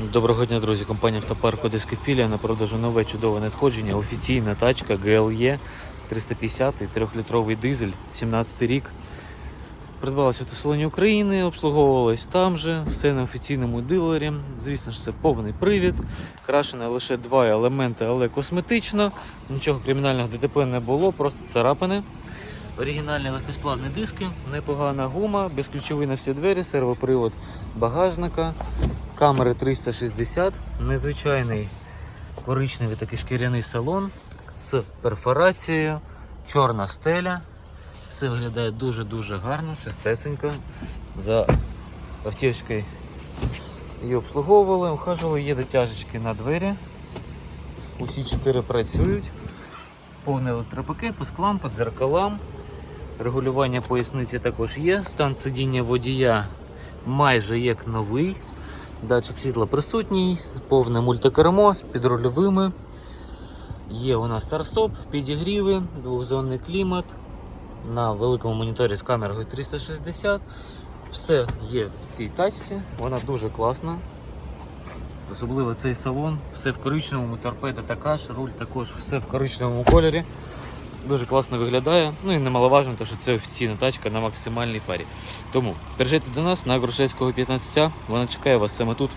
Доброго дня, друзі. Компанія Автопарк Одеська філія на продажу нове чудове надходження. Офіційна тачка GLE 350 3-літровий дизель, 17 рік. Придбалася в автосалоні України, обслуговувалась там же, все на офіційному дилері. Звісно ж, це повний привід. Крашене лише два елементи, але косметично. Нічого кримінального ДТП не було, просто царапини. Оригінальні легкосплавні диски, непогана гума, безключовий на всі двері, сервопривод багажника, камери 360, незвичайний коричневий такий шкіряний салон з перфорацією, чорна стеля. Все виглядає дуже-дуже гарно, чистесенько. За автівочкою її обслуговували, ухажували, є дотяжечки на двері. Усі чотири працюють. Повний електропакет по склам, по дзеркалам. Регулювання поясниці також є. Стан сидіння водія майже як новий. Датчик світла присутній, повне мультикермо з підрульовими. Є у нас старт-стоп, підігріви, двохзонний клімат. На великому моніторі з камерою 360. Все є в цій тачці, вона дуже класна. Особливо цей салон, все в коричневому, торпеда така ж, руль також все в коричневому кольорі. Дуже класно виглядає. Ну і немаловажно, що це офіційна тачка на максимальній фарі. Тому приїжджайте до нас на Грушевського 15, вона чекає вас саме тут.